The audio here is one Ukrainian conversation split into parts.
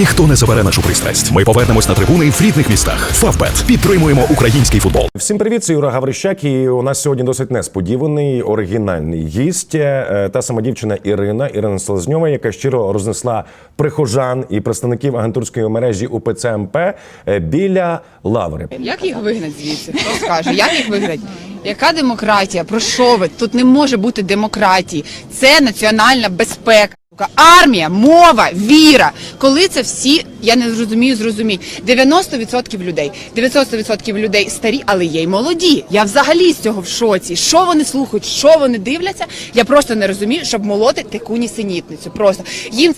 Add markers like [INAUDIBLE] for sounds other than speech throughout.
Ніхто не забере нашу пристрасть. Ми повернемось на трибуни в рідних містах. Фавбет підтримуємо український футбол. Всім привіт, це Юра Гаврищак. І у нас сьогодні досить несподіваний оригінальний гість. Е, Та сама дівчина Ірина, Ірина Селезньова, яка щиро рознесла прихожан і представників агентурської мережі УПЦ МП е, біля лаври. Як їх вигнать звідси? Хто скаже? Як їх вигнать? Яка демократія? Про що ви? Тут не може бути демократії. Це національна безпека. Армія, мова, віра. Коли це всі, я не зрозумію, зрозумій. 90% людей, 90% людей старі, але є й молоді. Я взагалі з цього в шоці. Що вони слухають, що вони дивляться? Я просто не розумію, щоб молоти таку нісенітницю. Просто їм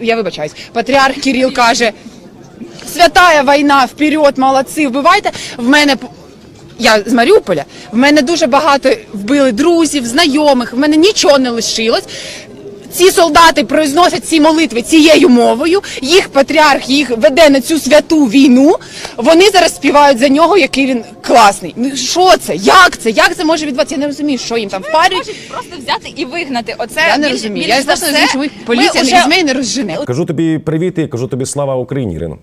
я вибачаюсь. Патріарх Кирил каже: святая війна, вперед, молодці, вбивайте. В мене я з Маріуполя. В мене дуже багато вбили друзів, знайомих. В мене нічого не лишилось. Ці солдати произносять ці молитви цією мовою. Їх патріарх їх веде на цю святу війну. Вони зараз співають за нього, який він класний. Ну що це? Як це? Як це може відбуватися? Я не розумію, що їм там впарюють. Можуть просто взяти і вигнати. Оце Я не більш- розумію. більш Я не розумію, чому їх поліція не візьме і не розжене. Кажу тобі привіт і кажу тобі слава Україні, Ірино.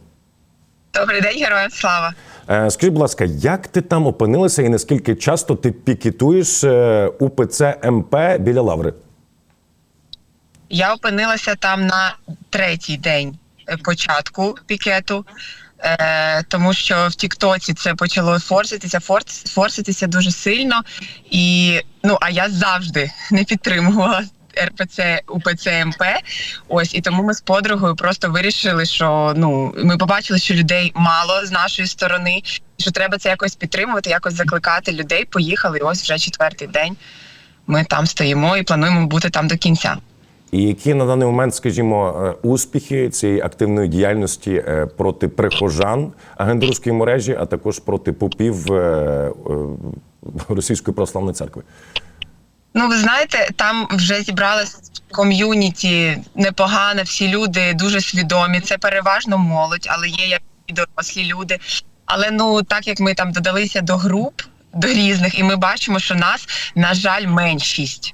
Добрий день, героям слава. Е, Скажи, будь ласка, як ти там опинилася і наскільки часто ти пікетуєш е, УПЦ МП біля лаври? Я опинилася там на третій день е, початку пікету, е, тому що в Тіктоці це почало форситися, форс, форситися дуже сильно. І ну, а я завжди не підтримувала. РПЦ УПЦ МП. Ось і тому ми з подругою просто вирішили, що ну ми побачили, що людей мало з нашої сторони, що треба це якось підтримувати, якось закликати людей. Поїхали. І ось вже четвертий день. Ми там стоїмо і плануємо бути там до кінця. І які на даний момент, скажімо, е, успіхи цієї активної діяльності е, проти прихожан агентурської мережі, а також проти попів е, Російської православної церкви? Ну, ви знаєте, там вже зібралось ком'юніті непогане, всі люди дуже свідомі. Це переважно молодь, але є як і дорослі люди. Але ну так як ми там додалися до груп, до різних, і ми бачимо, що нас, на жаль, меншість.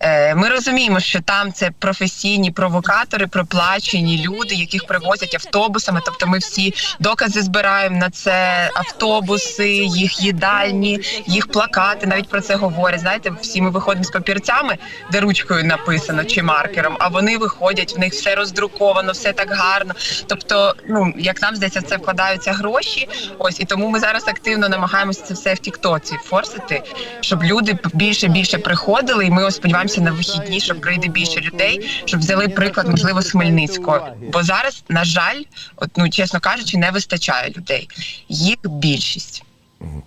Е, Ми розуміємо, що там це професійні провокатори, проплачені люди, яких привозять автобусами. Тобто, ми всі докази збираємо на це автобуси, їх їдальні, їх плакати. Навіть про це говорять. Знаєте, всі ми виходимо з папірцями, де ручкою написано чи маркером. А вони виходять, в них все роздруковано, все так гарно. Тобто, ну як нам здається, це вкладаються гроші. Ось і тому ми зараз активно намагаємося це все в Тіктоці форсити, щоб люди більше більше приходили. І ми ось сподіваємося на вихідні, щоб прийде більше людей, щоб взяли приклад, можливо, з Хмельницького. Бо зараз, на жаль, от ну чесно кажучи, не вистачає людей. Їх більшість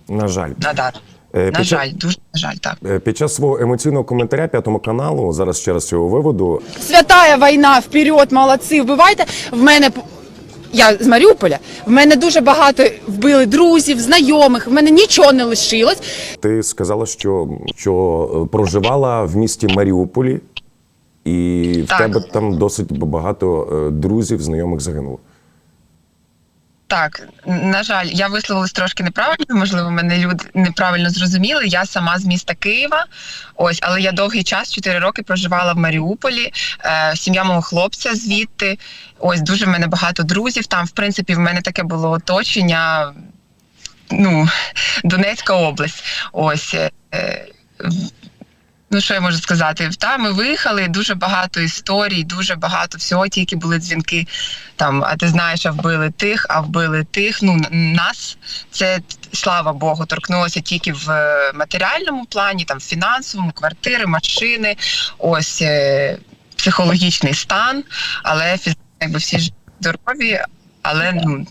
На жаль, на. Е, На під час- дуже на жаль, так. Е, Під час свого емоційного коментаря п'ятому каналу зараз ще раз цього виводу. Святая війна, вперед, молодці, вбивайте. В мене я з Маріуполя. В мене дуже багато вбили друзів, знайомих. В мене нічого не лишилось. Ти сказала, що, що е, проживала в місті Маріуполі, і в Так. тебе там досить багато е, друзів, знайомих загинуло. Так, на жаль, я висловилась трошки неправильно. Можливо, мене люди неправильно зрозуміли. Я сама з міста Києва. Ось, але я довгий час, 4 роки, проживала в Маріуполі. Е, сім'я мого хлопця звідти. Ось дуже в мене багато друзів. Там, в принципі, в мене таке було оточення. Ну, Донецька область. Ось. Е, е, Ну, що я можу сказати? Та ми виїхали, дуже багато історій, дуже багато всього, тільки були дзвінки. Там, а ти знаєш, а вбили тих, а вбили тих. Ну, нас це слава Богу, торкнулося тільки в е, матеріальному плані, там в фінансовому, квартири, машини, ось е, психологічний стан, але якби всі ж здорові, але ну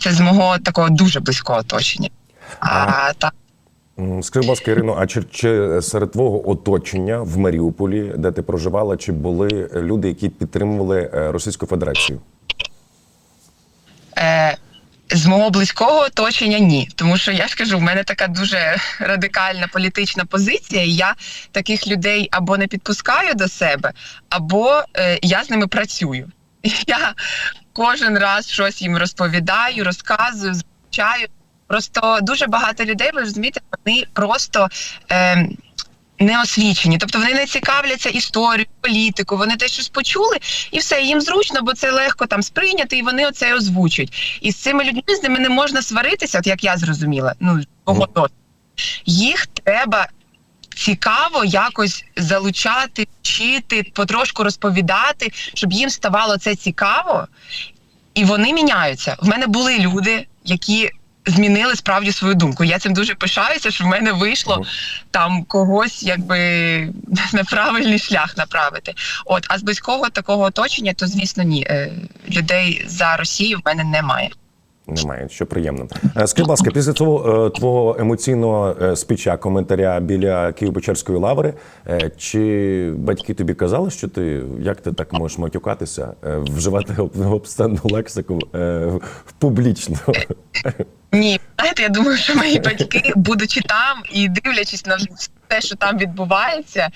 це з мого такого дуже близького оточення. А так. Скажи, будь ласка, Ірино, а чи, чи серед твого оточення в Маріуполі, де ти проживала, чи були люди, які підтримували е, Російську Федерацію? Е, з мого близького оточення ні, тому що я ж кажу, в мене така дуже радикальна політична позиція. і Я таких людей або не підпускаю до себе, або е, я з ними працюю. [LAUGHS] Я кожен раз щось їм розповідаю, розказую, звучаю. Просто дуже багато людей, ви розумієте, вони просто. Е, не освічені, тобто вони не цікавляться історією, політику, вони десь щось почули, і все їм зручно, бо це легко там сприйняти, і вони оце озвучують. І з цими людьми з ними не можна сваритися, от як я зрозуміла. Ну досвіду. їх треба цікаво якось залучати, вчити, потрошку розповідати, щоб їм ставало це цікаво, і вони міняються. В мене були люди, які змінили справді свою думку. Я цим дуже пишаюся, що в мене вийшло там когось якби [LAUGHS] на правильний шлях направити. От, а з близького такого оточення, то звісно, ні. Е, Людей за Росію в мене немає. Немає, що приємно. Е, Скажи, будь ласка, після твого, е, твого емоційного е, спіча, коментаря біля Києво-Печерської лаври, чи батьки тобі казали, що ти як ти так можеш матюкатися, вживати об- обстенну лексику публічно? Ні, знаєте, я думаю, що мої батьки, будучи там і дивлячись на те, що там відбувається,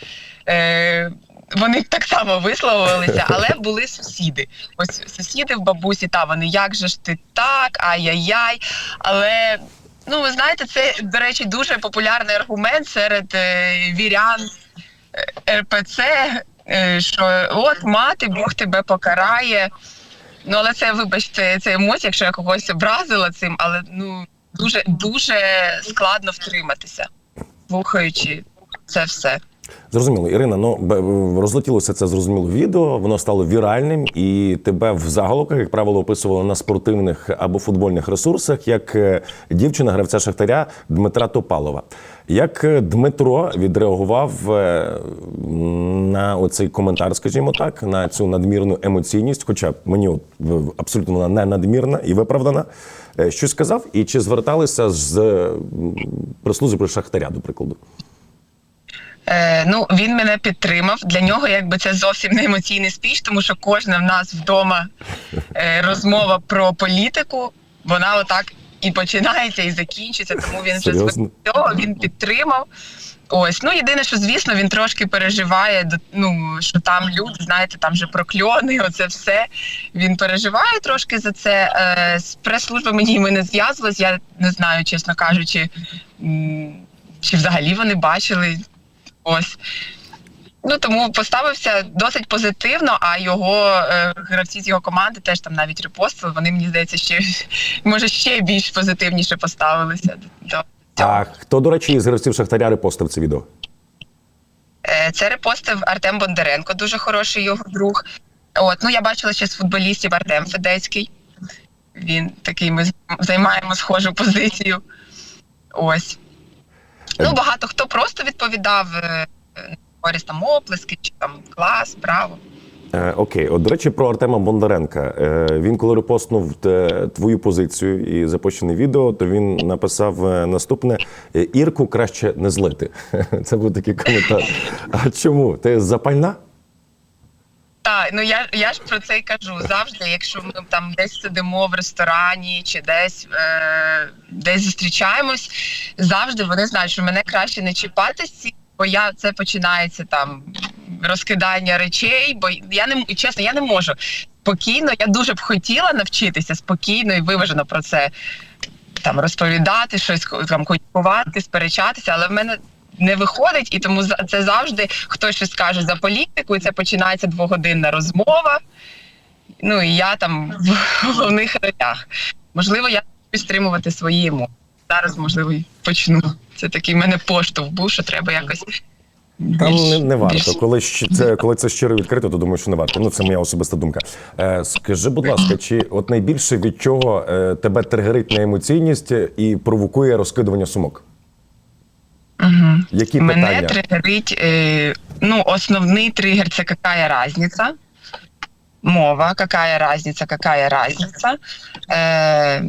вони так само висловилися, але були сусіди. Ось сусіди в бабусі, та вони як же ж ти так, ай-яй-яй. Але ну ви знаєте, це до речі дуже популярний аргумент серед е, вірян е, РПЦ, е, що от мати, Бог тебе покарає. Ну, але це, вибачте, це емоція, якщо я когось образила цим, але ну дуже дуже складно втриматися, слухаючи це все. Зрозуміло, Ірина. Ну розлетілося це зрозуміло відео. Воно стало віральним, і тебе в заголовках, як правило, описували на спортивних або футбольних ресурсах, як е, дівчина гравця Шахтаря Дмитра Топалова. Як е, Дмитро відреагував е, на оцей коментар, скажімо так, на цю надмірну емоційність, хоча мені абсолютно вона не надмірна і виправдана. Що сказав, і чи зверталися з прес-служби Шахтаря, до прикладу? Е, ну він мене підтримав. Для нього якби це зовсім не емоційний спіч, тому що кожна в нас вдома е, розмова про політику, вона отак і починається, і закінчиться. Тому він вже звик до цього, він підтримав. Ось, ну єдине, що звісно, він трошки переживає, ну що там люди, знаєте, там же прокльони, [LAUGHS] оце все. Він переживає трошки за це. Е, з прес-служби мені ми не зв'язувалися. Я не знаю, чесно кажучи, чи взагалі вони бачили. Ось. Ну тому поставився досить позитивно, а його е, гравці з його команди теж там навіть репостили. Вони мені здається, ще [LAUGHS] може ще більш позитивніше поставилися до цього. А хто, до речі, із гравців Шахтаря репостив це відео? Е, Це репостив Артем Бондаренко, дуже хороший його друг. От, ну я бачила ще з футболістів Артем Федецький. Він такий, ми займаємо схожу позицію. Ось. Ну, багато хто просто відповідав е, користь там оплески, чи там клас, браво. Е, окей, от до речі, про Артема Бондаренка. Е, він коли репостнув те- твою позицію і запущене відео, то він написав наступне: «Е, Ірку краще не злити. [LAUGHS] Це був такий коментар. А чому? Ти запальна? Ну я, я ж про це й кажу. Завжди, якщо ми там десь сидимо в ресторані чи десь, е, десь зустрічаємось, завжди вони знають, що мене краще не чіпати з ці, бо я це починається там розкидання речей, бо я не чесно, я не можу спокійно. Я дуже б хотіла навчитися спокійно і виважено про це там розповідати, щось там комунікувати, сперечатися, але в мене. Не виходить, і тому це завжди хтось щось скаже за політику, і це починається двогодинна розмова. Ну і я там в головних ролях. Можливо, я буду стримувати свої емоції. Зараз, можливо, і почну. Це такий в мене поштовх був, що треба якось. Там більш- не, не варто. більш- Коли це коли це щиро відкрито, то думаю, що не варто. Ну це моя особиста думка. Е, скажи, будь ласка, чи от найбільше від чого е, тебе тригерить на емоційність і провокує розкидування сумок? Мгм. Які Мене питання? тригерить, е, ну, основний тригер це какая разница. Мова, какая разница, какая разница. Е,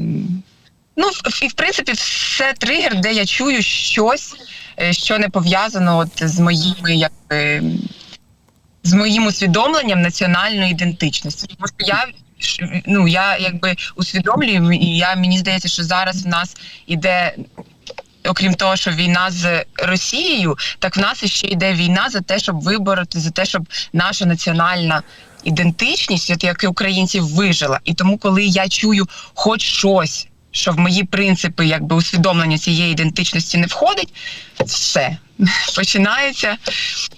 ну, і в принципі, все тригер, де я чую щось, е, що не пов'язано от з моїми якби, з моїм усвідомленням національної ідентичності. Тому що я ну я якби усвідомлюю, і я мені здається, що зараз в нас іде. Окрім того, що війна з Росією, так в нас ще йде війна за те, щоб вибороти, за те, щоб наша національна ідентичність, от як і українців, вижила. І тому, коли я чую хоч щось, що в мої принципи, якби усвідомлення цієї ідентичності не входить, все. [LAUGHS] починається.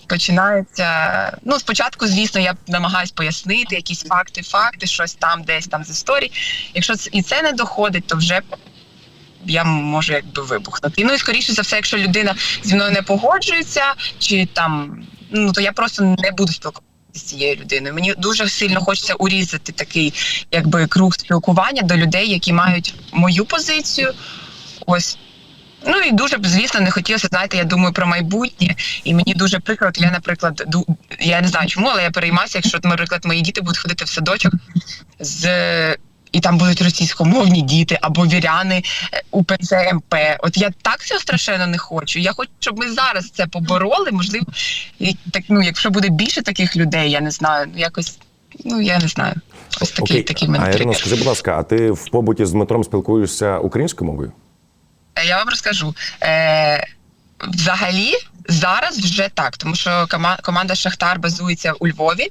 Починається. Ну, спочатку, звісно, я намагаюсь пояснити якісь факти, факти, щось там, десь там з історії. Якщо і це не доходить, то вже я можу якби вибухнути. Ну і скоріше за все, якщо людина зі мною не погоджується, чи там ну то я просто не буду спілкуватися з цією людиною. Мені дуже сильно хочеться урізати такий, якби круг спілкування до людей, які мають мою позицію. Ось. Ну і дуже б, звісно, не хотілося, знаєте, я думаю про майбутнє, і мені дуже прикро, я, наприклад, ду- я не знаю чому, але я переймаюся, якщо, наприклад, мої діти будуть ходити в садочок з і там будуть російськомовні діти або віряни е, УПЦ МП. От я так цього страшенно не хочу. Я хочу, щоб ми зараз це побороли. Можливо, так ну, якщо буде більше таких людей, я не знаю, ну якось. Ну я не знаю. Ось такий Окей. такий мене а Ірино, скажи, будь ласка, а ти в побуті з Дмитром спілкуєшся українською мовою? Е, Я вам розкажу. Е, взагалі, зараз вже так, тому що команда Шахтар базується у Львові.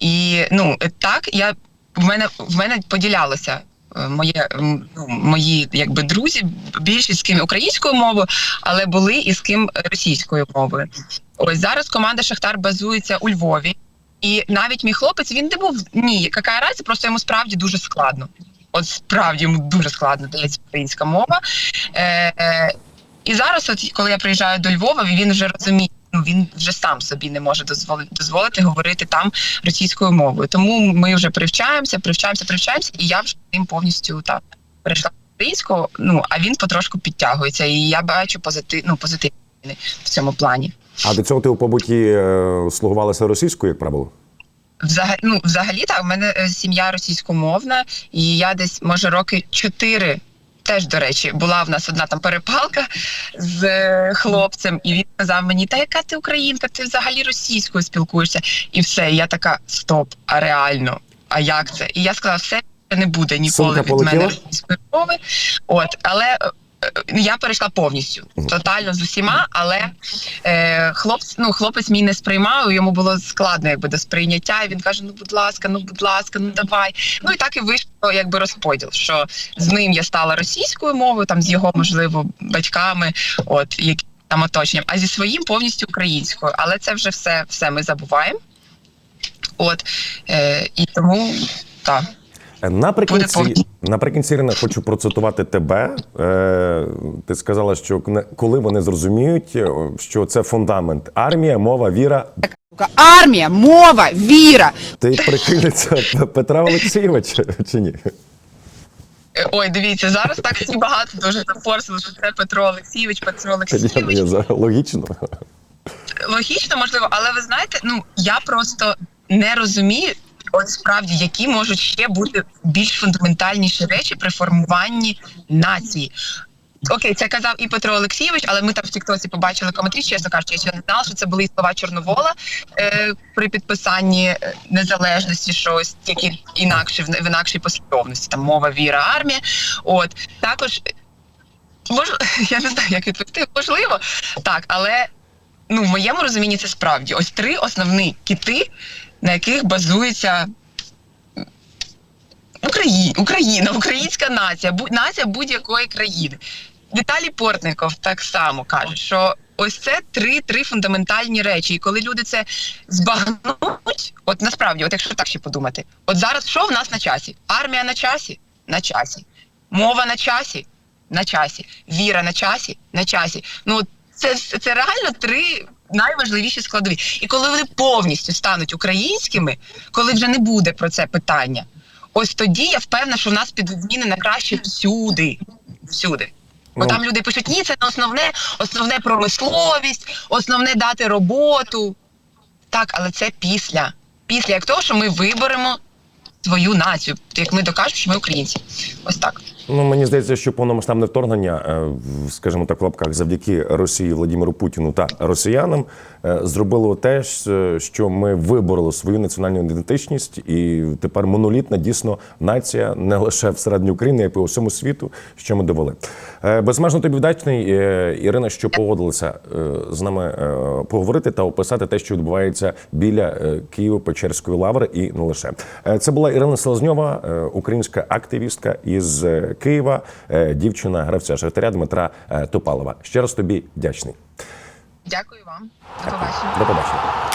І ну так, я в мене в мене поділялося. е, Моє ну, мої якби друзі, більшість з ким українською мовою, але були і з ким російською мовою. Ось зараз команда Шахтар базується у Львові, і навіть мій хлопець він не був ні, яка разі, просто йому справді дуже складно. От справді йому дуже складно дається українська мова. Е, е, і зараз, от коли я приїжджаю до Львова, він вже розуміє. Ну він вже сам собі не може дозволити дозволити говорити там російською мовою. Тому ми вже привчаємося, привчаємося, привчаємося, і я вже ним повністю так перейшла на українську. Ну а він потрошку підтягується, і я бачу позитив, ну, позитив в цьому плані. А до цього ти у побуті е, слугувалася російською, як правило? Взагалі, ну, взагалі так, в мене е, сім'я російськомовна, і я десь, може, роки чотири. Теж, до речі, була в нас одна там перепалка з е, хлопцем, і він сказав мені: Та яка ти українка, ти взагалі російською спілкуєшся? І все, і я така: стоп, а реально, а як це? І я сказала, все не буде ніколи Сумка від мене російської мови. От, але е, я перейшла повністю, тотально з усіма, але е, хлопець, ну, хлопець мій не сприймав, йому було складно якби до сприйняття. І він каже: Ну, будь ласка, ну будь ласка, ну давай. Ну і так і вийшло, якби розподіл. Що з ним я стала російською мовою, там з його, можливо, батьками, от які там оточенням, а зі своїм повністю українською. Але це вже все, все ми забуваємо. От е, і тому так. Е, Наприкінці, наприкінці Ірина, хочу процитувати тебе. Е, ти сказала, що коли вони зрозуміють, е, що це фундамент армія, мова, віра. Армія, мова, віра. Ти прихильниця Петра Олексійовича чи ні? Е, Ой, дивіться, зараз так всі багато дуже запорсили, що це Петро Олексійович, Петро Олексійович. логічно. Логічно, можливо, але ви знаєте, ну я просто не розумію, от справді, які можуть ще бути більш фундаментальніші речі при формуванні нації. Окей, це казав і Петро Олексійович, але ми там в Тіктоці побачили коментарі, чесно кажучи, я ще не знала, що це були слова Чорновола е, при підписанні е, незалежності, що ось тільки інакше в, інакшій послідовності, там мова, віра, армія. От також мож, [LAUGHS] я не знаю, як відповісти, можливо, так, але ну, в моєму розумінні це справді ось три основні кіти, на яких базується Україна, Україна, українська нація, бу, нація будь-якої країни. Віталій Портников так само каже, що ось це три, три фундаментальні речі. І коли люди це збагнуть, от насправді, от якщо так ще подумати, от зараз що в нас на часі? Армія на часі? На часі. Мова на часі? На часі. Віра на часі? На часі. Ну це, це реально три найважливіші складові. І коли вони повністю стануть українськими, коли вже не буде про це питання, ось тоді я впевнена, що в нас підуть зміни на краще всюди. Всюди. Бо Ну. там люди пишуть, ні, це не основне, основне промисловість, основне дати роботу. Так, але це після. Після як того, що ми виберемо свою націю, як ми докажемо, що ми українці. Ось так. Ну мені здається, що повномасштабне вторгнення, е, скажімо так, в лапках завдяки Росії, Владимиру Путіну та росіянам е, зробило те, що ми вибороли свою національну ідентичність, і тепер монолітна дійсно нація не лише всередині України, а й по всьому світу, що ми довели. Е, Безмежно тобі вдячний, Ірина, що погодилася з нами поговорити та описати те, що відбувається біля Києво-Печерської лаври, і не лише це була Ірина Селезньова, українська активістка із е, Києва, е, дівчина гравця Шахтаря Дмитра е, Топалова. Ще раз тобі вдячний. Дякую вам. До побачення. До побачення.